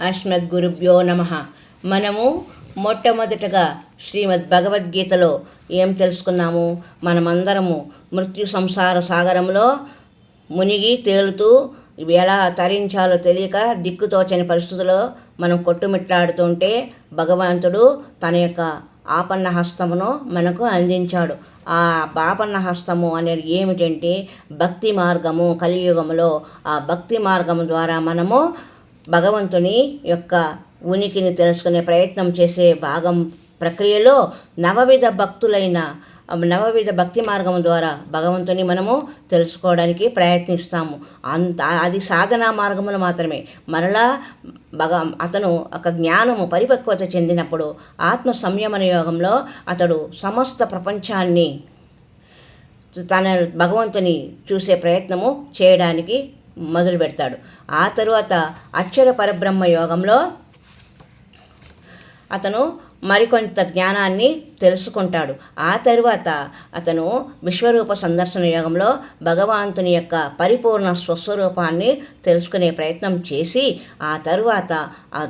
అస్మద్గురుభ్యో నమ. మనము మొట్టమొదటగా శ్రీమద్ భగవద్గీతలో ఏం తెలుసుకున్నాము? మనమందరము మృత్యు సంసార సాగరంలో మునిగి తేలుతూ ఇవి ఎలా తరించాలో తెలియక దిక్కుతోచని పరిస్థితుల్లో మనం కొట్టుమిట్లాడుతుంటే భగవంతుడు తన యొక్క ఆపన్న హస్తమును మనకు అందించాడు. ఆ బాపన్న హస్తము అనేది ఏమిటంటే భక్తి మార్గము కలియుగములో ఆ భక్తి మార్గము ద్వారా మనము భగవంతుని యొక్క ఉనికిని తెలుసుకునే ప్రయత్నం చేసే భాగం ప్రక్రియలో నవవిధ భక్తులైన నవవిధ భక్తి మార్గం ద్వారా భగవంతుని మనము తెలుసుకోవడానికి ప్రయత్నిస్తాము. అంత అది సాధనా మార్గములు మాత్రమే. మరలా భగ అతను ఒక జ్ఞానము పరిపక్వత చెందినప్పుడు ఆత్మ సంయమన యోగంలో అతడు సమస్త ప్రపంచాన్ని తన భగవంతుని చూసే ప్రయత్నము చేయడానికి మొదలు పెడతాడు ఆ తరువాత అక్షర పరబ్రహ్మ యోగంలో అతను మరికొంత జ్ఞానాన్ని తెలుసుకుంటాడు. ఆ తరువాత అతను విశ్వరూప సందర్శన యోగంలో భగవంతుని యొక్క పరిపూర్ణ స్వస్వరూపాన్ని తెలుసుకునే ప్రయత్నం చేసి ఆ తరువాత ఆ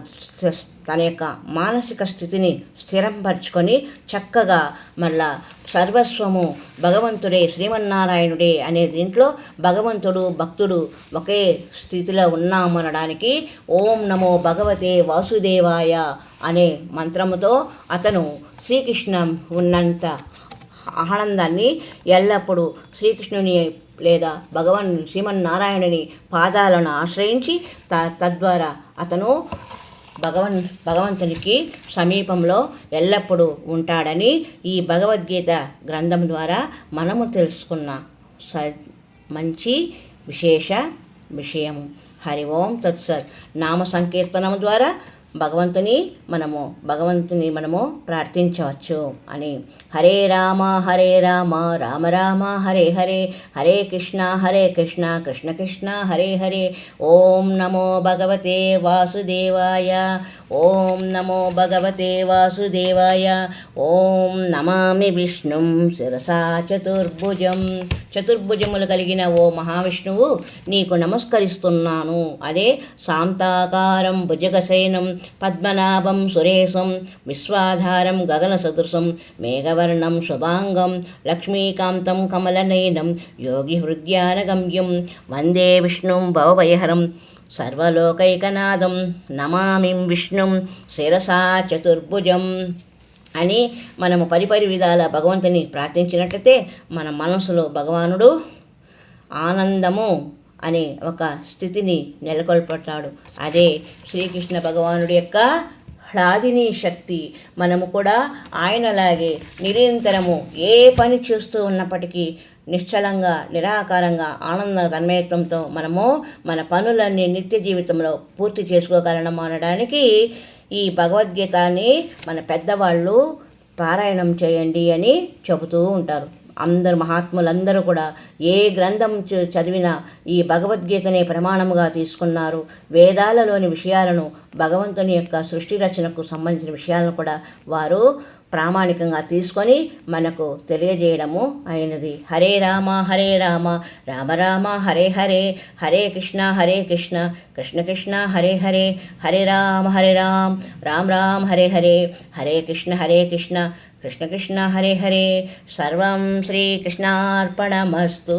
తన యొక్క మానసిక స్థితిని స్థిరంపరచుకొని చక్కగా మళ్ళా సర్వస్వము భగవంతుడే శ్రీమన్నారాయణుడే అనే దీంట్లో భగవంతుడు భక్తుడు ఒకే స్థితిలో ఉన్నామనడానికి ఓం నమో భగవతే వాసుదేవాయ అనే మంత్రముతో అతను శ్రీకృష్ణ ఉన్నంత ఆనందాన్ని ఎల్లప్పుడూ శ్రీకృష్ణుని లేదా భగవన్ శ్రీమన్నారాయణుని పాదాలను ఆశ్రయించి త తద్వారా అతను భగవన్ భగవంతునికి సమీపంలో ఎల్లప్పుడూ ఉంటాడని ఈ భగవద్గీత గ్రంథం ద్వారా మనము తెలుసుకున్న స మంచి విశేష విషయము. హరి ఓం తత్సత్. నామ సంకీర్తనము ద్వారా భగవంతుని మనము భగవంతుని మనము ప్రార్థించవచ్చు అని. హరే రామ హరే రామ రామ రామ హరే హరే హరే కృష్ణ హరే కృష్ణ కృష్ణ కృష్ణ హరే హరే. ఓం నమో భగవతే వాసుదేవాయ. ఓం నమో భగవతే వాసుదేవాయ. ఓం నమామి విష్ణుం శిరసా చతుర్భుజం. చతుర్భుజములు కలిగిన ఓ మహావిష్ణువు నీకు నమస్కరిస్తున్నాను. అదే శాంతాకారం భుజగశయనం పద్మనాభం సురేశం విశ్వాధారం గగన సదృశం మేఘవర్ణం శుభాంగం లక్ష్మీకాంతం కమలనయనం యోగి హృద్యానగమ్యం. వందే విష్ణుం భవభయహరం. సర్వలోకైకనాథం నమామిం విష్ణుం శిరసా చతుర్భుజం అని మనము పరిపరి విధాల భగవంతుని ప్రార్థించినట్లయితే మన మనసులో భగవానుడు ఆనందము అనే ఒక స్థితిని నెలకొల్పతాడు అదే శ్రీకృష్ణ భగవానుడి యొక్క హ్లాదిని శక్తి. మనము కూడా ఆయనలాగే నిరంతరము ఏ పని చేస్తూ ఉన్నప్పటికీ నిశ్చలంగా నిరాకారంగా ఆనంద తన్మయత్వంతో మనము మన పనులన్నీ నిత్య జీవితంలో పూర్తి చేసుకోగలము అనడానికి ఈ భగవద్గీతని మన పెద్దవాళ్ళు పారాయణం చేయండి అని చెబుతూ ఉంటారు. అందరు మహాత్ములందరూ కూడా ఏ గ్రంథం చదివినా ఈ భగవద్గీతనే ప్రమాణముగా తీసుకున్నారు. వేదాలలోని విషయాలను భగవంతుని యొక్క సృష్టి రచనకు సంబంధించిన విషయాలను కూడా వారు ప్రామాణికంగా తీసుకొని మనకు తెలియజేయడము అయినది. హరే రామ హరే రామ రామ రామ హరే హరే హరే కృష్ణ హరే కృష్ణ కృష్ణ కృష్ణ హరే హరే హరే రామ హరే రామ్ రామ్ రామ్ హరే హరే హరే కృష్ణ హరే కృష్ణ కృష్ణ కృష్ణ హరే హరే. సర్వం శ్రీకృష్ణార్పణమస్తు.